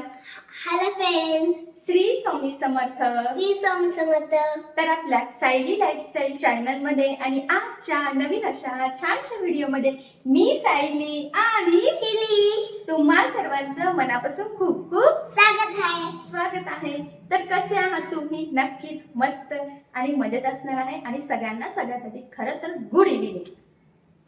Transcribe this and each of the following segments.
Hello friends Shri Swami Samarth. Shri Swami Samarth. तर आपल्या Sayali lifestyle चॅनलमध्ये आणि आजच्या नवीन अशा छानशा व्हिडिओमध्ये मी सायली आणि शिली तुम्हा सर्वांचं मनापासून खूप खूप स्वागत आहे. स्वागत आहे. तर कसे आहात तुम्ही? नक्कीच मस्त आणि मजेत असणार आहे आणि सगळ्यांना सगळ्यात आधी खरं तर गुड इव्हिनिंग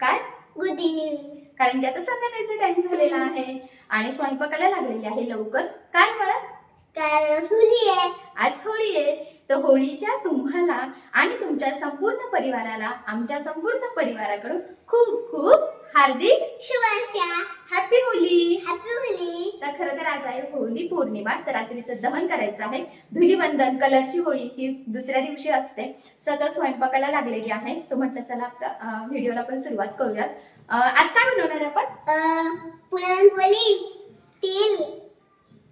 काय? गुड इव्हिनिंग कारण की आता संध्याकाळचा टाइम झालेला आहे. आणि स्वयंपाकाला लागलेले आहे लवकर. काय कारण आहे. आज होळी आहे. तर होळीच्या तुम्हाला आणि तुमच्या संपूर्ण परिवाराला आमच्या संपूर्ण परिवाराकडून खूप खूप हार्दिक शुभाशा हॅपी होली हॅपी होली तर खरं तर आज आहे होळी पौर्णिमा तर रात्रीचं दहन करायचं आहे. धुलीवंदन कलरची होळी ही दुसऱ्या दिवशी असते. सतत स्वयंपाकाला लागलेली आहे. सो म्हटलं चला आपल्या व्हिडिओला पण सुरुवात करूयात. आज काय बनवणार आपण? पुरणपोळी तीळ.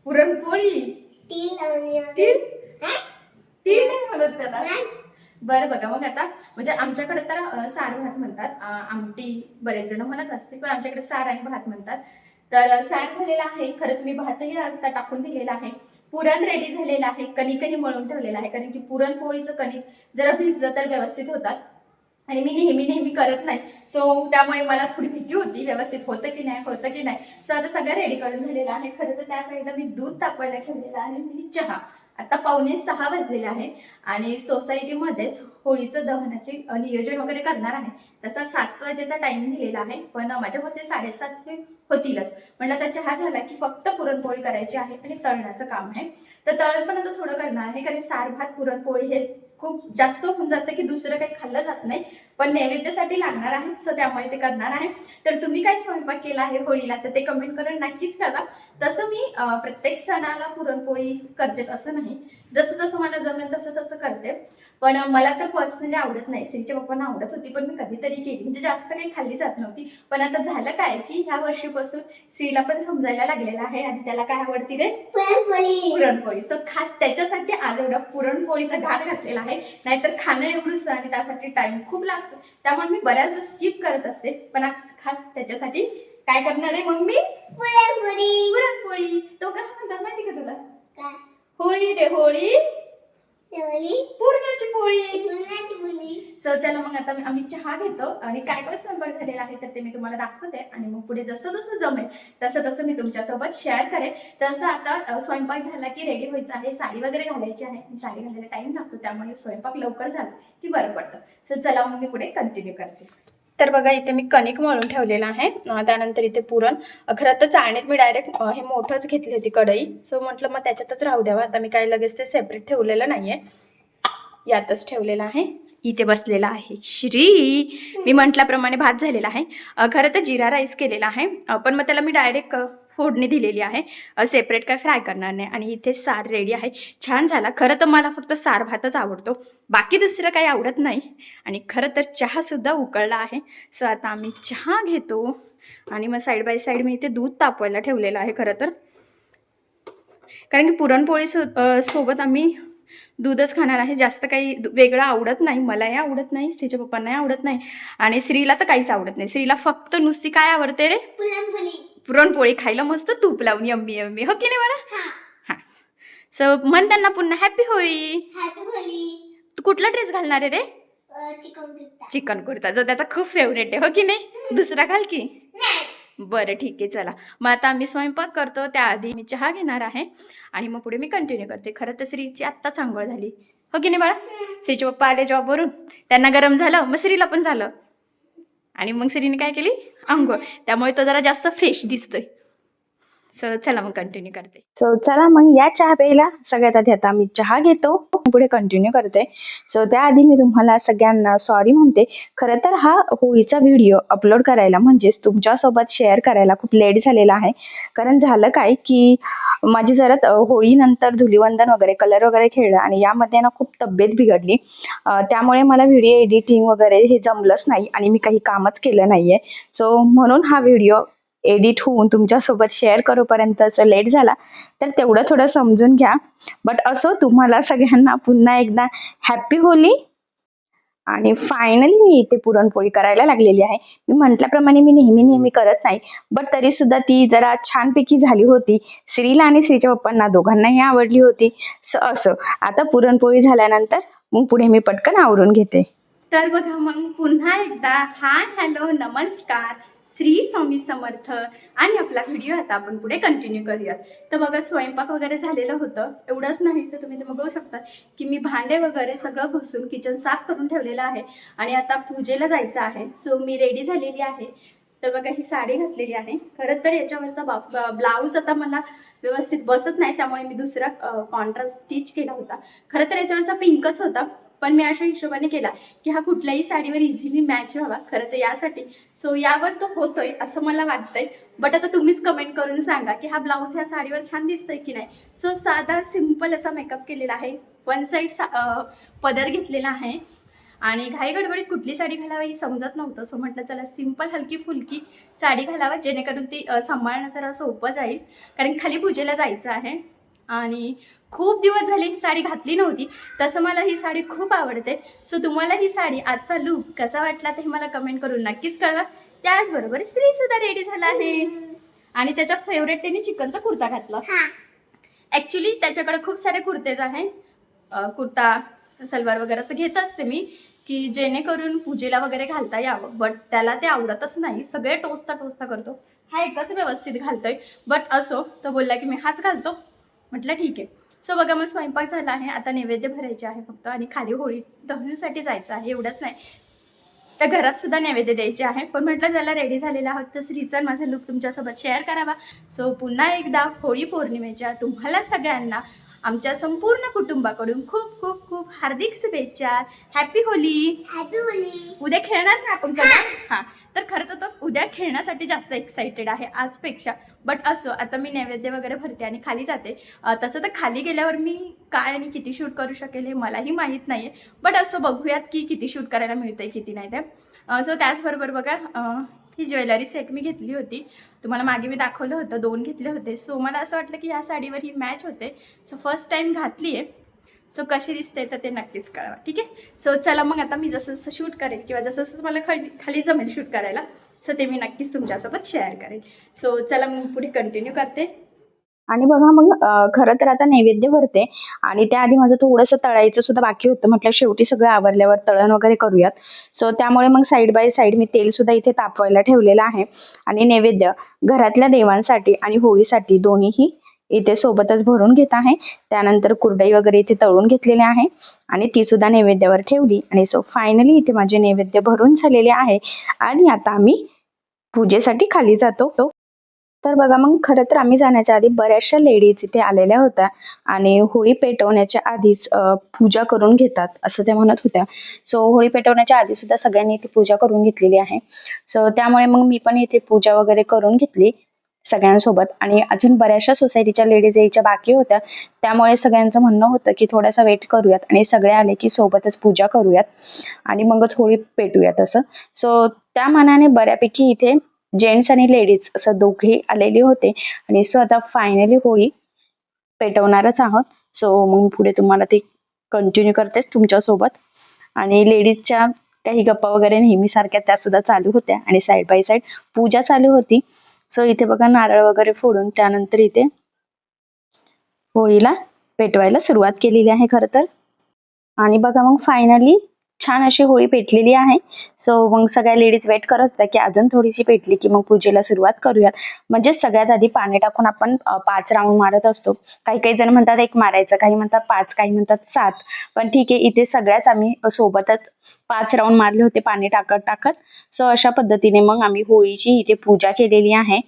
पुरणपोळी? तीळ आणि तीळ? तीळ नाही म्हणत त्याला? बरं बघा मग आता म्हणजे आमच्याकडे तर सार भात म्हणतात. आमटी बरेच जण म्हणत असते पण आमच्याकडे सार आणि भात म्हणतात. तर सॅड झालेला आहे. खरं तर मी भातही आता टाकून दिलेला आहे. पुरण रेडी झालेलं आहे. कणिकही मळून ठेवलेलं आहे. कारण की पुरणपोळीचं कणिक जरा भिजलं तर व्यवस्थित होतात. आणि मी नेहमी नेहमी करत नाही. सो त्यामुळे मला थोडी भीती होती व्यवस्थित होतं की नाही होतं की नाही. सो आता सगळं रेडी करून झालेलं आहे. खरं तर त्या साईडला मी दूध तापवायला ठेवलेलं आहे आणि चहा. आता पावणे सहा वाजलेले आहे आणि सोसायटीमध्येच होळीचं दहनाचे नियोजन वगैरे करणार आहे. तसा सात वाजेचा टाइम दिलेला आहे पण माझ्या मते साडेसात हे होतीलच. म्हणलं आता चहा झाला की फक्त पुरणपोळी करायची आहे आणि तळण्याचं काम आहे. तर तळण पण आता थोडं करणार आहे कारण सार भात पुरणपोळी हे खूप जास्त होऊन जातं की दुसरं काही खाल्लं जात नाही. पण नैवेद्यासाठी लागणार आहे सो त्यामुळे ते करणार आहे. तर तुम्ही काय स्वयंपाक केला आहे होळीला तर ते कमेंट करून नक्कीच करा तसं मी प्रत्येक सणाला पुरणपोळी करतेच असं नाही. जसं तसं मला जमेल तसं तसं करते. पण मला तर पर्सनली आवडत नाही. श्रीच्या पप्पांना आवडत होती पण मी कधीतरी केली. म्हणजे जास्त काही खाल्ली जात नव्हती. पण आता झालं काय की ह्या वर्षीपासून श्रीला पण समजायला लागलेलं आहे आणि त्याला काय आवडती रे? पुरणपोळी. पुरणपोळी. सो खास त्याच्यासाठी आज एवढा पुरणपोळीचा घाट घातलेला आहे. नाहीतर खाणं एवढंच आणि त्यासाठी टाइम खूप लागतो. त्यामुळे मी बऱ्याचदा स्किप करत असते. पण आज खास त्याच्यासाठी काय करणार आहे मम्मी? पुरणपोळी. पुरणपोळी. तो कसं म्हणतात माहिती का तुला? होळी रे होळी. पुरणाची पोळी. पुरणाची पोळी. सो चला मग आता आम्ही चहा घेतो आणि काय काय स्वयंपाक झालेला आहे तर ते मी तुम्हाला दाखवते आणि मग पुढे जसं जसं जमेल तसं तसं मी तुमच्यासोबत शेअर करेन. तसं आता स्वयंपाक झाला की रेडी व्हायचं आहे साडी वगैरे घालायची आहे. साडी घालायला टाइम लागतो त्यामुळे स्वयंपाक लवकर झाला की बरं पडतं. सो चला मग मी पुढे कंटिन्यू करते. तर बघा इथे मी कणिक मळून ठेवलेलं आहे. त्यानंतर इथे पुरण. खरं तर चाळणीत मी डायरेक्ट हे मोठंच घेतली होती कढई. सो म्हटलं मग त्याच्यातच राहू द्यावा. आता मी काय लगेच ते सेपरेट ठेवलेलं नाहीये. यातच ठेवलेलं आहे. इथे बसलेला आहे श्री. मी म्हटल्याप्रमाणे भात झालेला आहे. खरं तर जिरा राईस केलेला आहे. पण मग त्याला मी डायरेक्ट फोडणी दिलेली आहे. सेपरेट काय फ्राय करणार नाही. आणि इथे सार रेडी आहे. छान झाला. खरं तर मला फक्त सार भातच आवडतो. बाकी दुसरं काही आवडत नाही. आणि खरं तर चहासुद्धा उकळला आहे. सो आता आम्ही चहा घेतो. आणि मग साईड बाय साईड मी इथे दूध तापवायला ठेवलेलं आहे खरं तर. कारण की पुरणपोळी सो सोबत आम्ही दूधच खाणार आहे. जास्त काही दु- वेगळं आवडत नाही. मलाही आवडत नाही. श्रीच्या पप्पांनाही आवडत नाही. आणि श्रीला तर काहीच आवडत नाही. श्रीला फक्त नुसती काय आवडते रे? पुरणपोळी खायला मस्त तूप लावून यम्मी यम्मी. हो की नाही मला हा. सो म्हण त्यांना पुन्हा हॅपी होळी तू कुठला ड्रेस घालणार आहे रे? चिकन कुर्ता. चिकन कुर्ता. जो त्याचा खूप फेवरेट आहे. हो की नाही? दुसरा घाल की. नाही. बरं ठीक आहे. चला. मग आता आम्ही स्वयंपाक करतो. त्याआधी मी चहा घेणार आहे. आणि मग पुढे मी कंटिन्यू करते. खरं तर श्रीची आत्ताच आंघोळ झाली. हो की नाही बाळा? श्रीचे पप्पा आले जॉबवरून त्यांना गरम झालं. मग श्रीला पण झालं. आणि मग श्रीने काय केली? आंघोळ त्यामुळे तो जरा जास्त फ्रेश दिसतोय. सो चला मग कंटिन्यू करते. सो चला मग या चहा प्यायला. सगळ्यात आधी आता मी चहा घेतो. पुढे कंटिन्यू करते. सो त्याआधी मी तुम्हाला सगळ्यांना सॉरी म्हणते. खरं तर हा होळीचा व्हिडिओ अपलोड करायला म्हणजेच तुमच्यासोबत शेअर करायला खूप लेट झालेला आहे. कारण झालं काय की माझी जरा होळीनंतर धुलीवंदन वगैरे कलर वगैरे खेळलं आणि यामध्ये ना खूप तब्येत बिघडली. त्यामुळे मला व्हिडिओ एडिटिंग वगैरे हे जमलंच नाही आणि मी काही कामच केलं नाहीये. सो म्हणून हा व्हिडिओ एडिट होऊन तुमच्यासोबत शेअर करूपर्यंत असं लेट झाला तर तेवढं थोडं समजून घ्या. बट असो तुम्हाला सगळ्यांना पुन्हा एकदा हॅपी होली. आणि फायनली मी इथे पुरणपोळी करायला लागलेली आहे. मी म्हटल्याप्रमाणे मी नेहमी नेहमी करत नाही. बट तरी सुद्धा ती जरा छानपैकी झाली होती. श्रीला आणि श्रीच्या पप्पांना दोघांनाही आवडली होती. असं. आता पुरणपोळी झाल्यानंतर मग पुढे मी पटकन आवरून घेते. तर बघा मग पुन्हा एकदा हाय हॅलो नमस्कार. श्री स्वामी समर्थ. आणि आपला व्हिडिओ आता आपण पुढे कंटिन्यू करूयात. तर बघा स्वयंपाक वगैरे झालेलं होतं. एवढंच नाही तर तुम्ही ते बघू शकता की मी भांडे वगैरे सगळं घुसून किचन साफ करून ठेवलेलं आहे. आणि आता पूजेला जायचं आहे. सो मी रेडी झालेली आहे. तर बघा ही साडी घातलेली आहे. खरं तर याच्यावरचा बा ब्लाऊज आता मला व्यवस्थित बसत नाही. त्यामुळे मी दुसरा कॉन्ट्रास्ट स्टिच केला होता. खरं तर याच्यावरचा पिंकच होता. पण मी अशा हिशोबाने केला की हा कुठल्याही साडीवर इझिली मॅच व्हावा खरं तर यासाठी. सो यावर तो होतोय असं मला वाटतंय. बट आता तुम्हीच कमेंट करून सांगा की हा ब्लाऊज ह्या साडीवर छान दिसतोय की नाही? सो साधा सिंपल असा मेकअप केलेला आहे. वन साईड सा पदर घेतलेला आहे. आणि घाई गडबडीत कुठली साडी घालावी हे समजत नव्हतं. सो म्हटलं चला सिंपल हलकी फुलकी साडी घालावा जेणेकरून ती सांभाळणं जरा सोपं जाईल. कारण खाली पूजेला जायचं आहे. आणि खूप दिवस झाले ही साडी घातली नव्हती. तसं मला ही साडी खूप आवडते. सो तुम्हाला ही साडी आजचा लुक कसा वाटला ते मला कमेंट करून नक्कीच कळवा. त्याचबरोबर श्री सुद्धा रेडी झाला आहे. आणि त्याच्या फेवरेट त्याने चिकनचा कुर्ता घातला. हा. ॲक्च्युली त्याच्याकडे खूप सारे कुर्तेज आहे कुर्ता सलवार वगैरे असं घेत असते मी की जेणेकरून पूजेला वगैरे घालता यावं. बट त्याला ते आवडतच नाही. सगळे टोचता टोचता करतो. हा एकच व्यवस्थित घालतोय. बट असो तो बोलला की मी हाच घालतो. म्हटलं ठीक आहे. सो बघा मग स्वयंपाक झाला आहे. आता नैवेद्य भरायचे आहे फक्त आणि खाली होळी दहनसाठी जायचं आहे एवढंच नाही. तर घरात सुद्धा नैवेद्य द्यायचे आहे. पण म्हटलं ज्याला रेडी झालेला आहोत तर श्रीचा माझा लुक तुमच्यासोबत शेअर करावा. सो पुन्हा एकदा होळी पौर्णिमेच्या तुम्हाला सगळ्यांना आमच्या संपूर्ण कुटुंबाकडून खूप खूप खूप हार्दिक शुभेच्छा. हॅपी होली हॅपी होली उद्या खेळणार ना आपण हां. तर खरं तर तो उद्या खेळण्यासाठी जास्त एक्साइटेड आहे आजपेक्षा. बट असं आता मी नैवेद्य वगैरे भरते आणि खाली जाते. तसं तर खाली गेल्यावर मी काय आणि किती शूट करू शकेल हे मलाही माहीत नाही आहे बट असं बघूयात की किती शूट करायला मिळतंय किती नाही ते. सो त्याचबरोबर बघा ही ज्वेलरी सेट मी घेतली होती. तुम्हाला मागे मी दाखवलं होतं दोन घेतले होते. सो मला असं वाटलं की ह्या साडीवर ही मॅच होते. सो फर्स्ट टाईम घातली आहे सो कशी दिसते तर ते नक्कीच कळवा ठीक आहे? सो चला मग आता मी जसं जसं शूट करेल किंवा जसं जसं मला खाली खाली जमेल शूट करायला सो ते मी नक्कीच तुमच्यासोबत शेअर करेल सो चला मी पुढे कंटिन्यू करते. आणि बघा मग खरं तर आता नैवेद्य भरते आणि त्याआधी माझं थोडंसं तळायचं सुद्धा बाकी होतं. म्हटलं शेवटी सगळं आवरल्यावर तळण वगैरे करूयात. सो त्यामुळे मग साईड बाय साईड मी तेल सुद्धा इथे तापवायला ठेवलेलं आहे. आणि नैवेद्य घरातल्या देवांसाठी आणि होळीसाठी दोन्हीही इथे सोबतच भरून घेत आहे. त्यानंतर कुरडई वगैरे इथे तळून घेतलेली आहे. आणि ती सुद्धा नैवेद्यावर ठेवली. आणि सो फायनली इथे माझे नैवेद्य भरून झालेले आहे. आणि आता आम्ही पूजेसाठी खाली जातो. तो तर बघा मग खरं तर आम्ही जाण्याच्या आधी बऱ्याचशा लेडीज इथे आलेल्या होत्या आणि होळी पेटवण्याच्या आधीच पूजा करून घेतात असं त्या म्हणत होत्या. सो होळी पेटवण्याच्या आधी सुद्धा सगळ्यांनी इथे पूजा करून घेतलेली आहे. सो त्यामुळे मग मी पण इथे पूजा वगैरे करून घेतली सगळ्यांसोबत. आणि अजून बऱ्याचशा सोसायटीच्या लेडीज यायच्या बाकी होत्या. त्यामुळे सगळ्यांचं म्हणणं होतं की थोडासा वेट करूयात आणि सगळे आले की सोबतच पूजा करूयात आणि मगच होळी पेटूयात असं. सो त्या मानाने बऱ्यापैकी इथे जेंट्स आणि लेडीज असं दोघे आलेले होते. आणि सो आता फायनली होळी पेटवणारच आहोत. सो मग पुढे तुम्हाला ते कंटिन्यू करतेच तुमच्यासोबत. आणि लेडीजच्या काही गप्पा वगैरे नेहमीसारख्या त्या सुद्धा चालू होत्या. आणि साईड बाय साईड पूजा चालू होती. सो इथे बघा नारळ वगैरे फोडून त्यानंतर इथे होळीला पेटवायला सुरुवात केलेली आहे खरं तर. आणि बघा मग फायनली छान अशी होळी पेटलेली आहे. सो मग सगळ्या लेडीज वेट करत होत्या की अजून थोडीशी पेटली की मग पूजेला सुरुवात करूयात. म्हणजे सगळ्यात आधी पाणी टाकून आपण पाच राऊंड मारत असतो. काही काही जण म्हणतात एक मारायचं काही म्हणतात पाच काही म्हणतात सात. पण ठीक आहे इथे सगळ्याच आम्ही सोबतच पाच राऊंड मारले होते पाणी टाकत टाकत. सो अशा पद्धतीने मग आम्ही होळीची इथे पूजा केलेली आहे.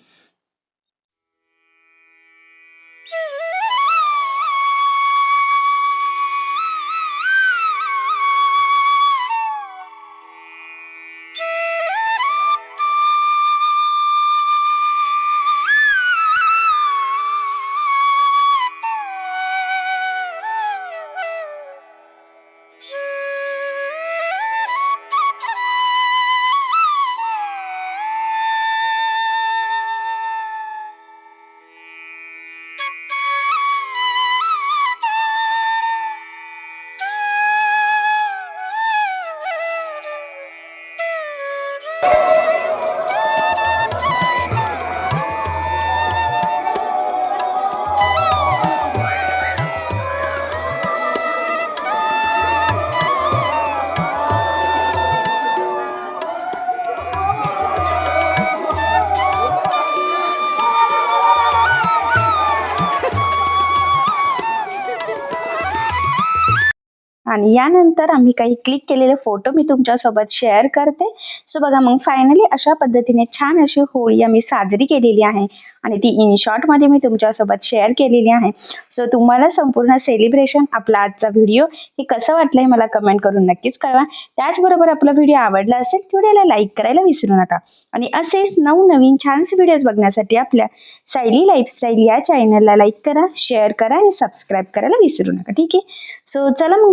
आणि यानंतर आम्ही काही क्लिक केलेले फोटो मी तुमच्यासोबत शेअर करते. सो बघा मग फायनली अशा पद्धतीने छान अशी होळी आम्ही साजरी केलेली आहे. आणि ती इन शॉर्टमध्ये मी तुमच्यासोबत शेअर केलेली आहे. सो तुम्हाला संपूर्ण सेलिब्रेशन आपला आजचा व्हिडिओ हे कसं वाटलंय मला कमेंट करून नक्कीच कळवा. त्याचबरोबर आपला व्हिडिओ आवडला असेल व्हिडिओला लाईक करायला विसरू नका. आणि असेच नवनवीन छानसे व्हिडिओज बघण्यासाठी आपल्या सायली लाईफस्टाईल या चॅनलला लाईक करा शेअर करा आणि सबस्क्राईब करायला विसरू नका. ठीक आहे? सो चला मग